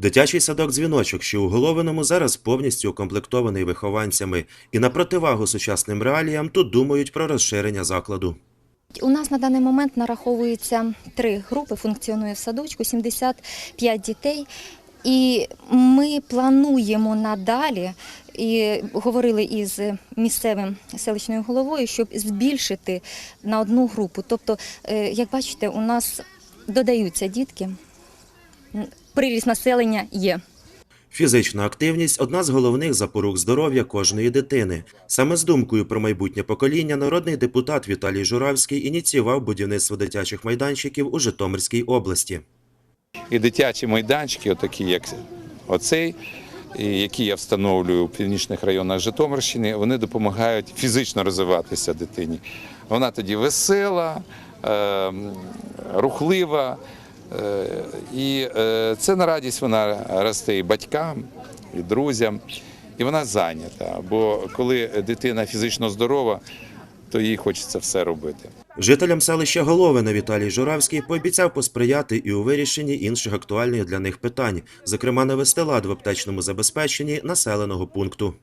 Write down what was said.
Дитячий садок дзвіночок, що у Головиному зараз повністю укомплектований вихованцями, і на противагу сучасним реаліям тут думають про розширення закладу. У нас на даний момент нараховується три групи, функціонує в садочку, 75 дітей. І ми плануємо надалі, і говорили із місцевим селищною головою, щоб збільшити на одну групу. Тобто, е, як бачите, у нас додаються дітки, приріст населення є. Фізична активність одна з головних запорук здоров'я кожної дитини. Саме з думкою про майбутнє покоління народний депутат Віталій Журавський ініціював будівництво дитячих майданчиків у Житомирській області. І дитячі майданчики, отакі як оцей, які я встановлюю у північних районах Житомирщини, вони допомагають фізично розвиватися дитині. Вона тоді весела, е, рухлива. Е, І е, це на радість вона росте і батькам, і друзям, і вона зайнята. Бо коли дитина фізично здорова, то їй хочеться все робити. Жителям селища Головина Віталій Журавський пообіцяв посприяти і у вирішенні інших актуальних для них питань, зокрема навести лад в аптечному забезпеченні населеного пункту.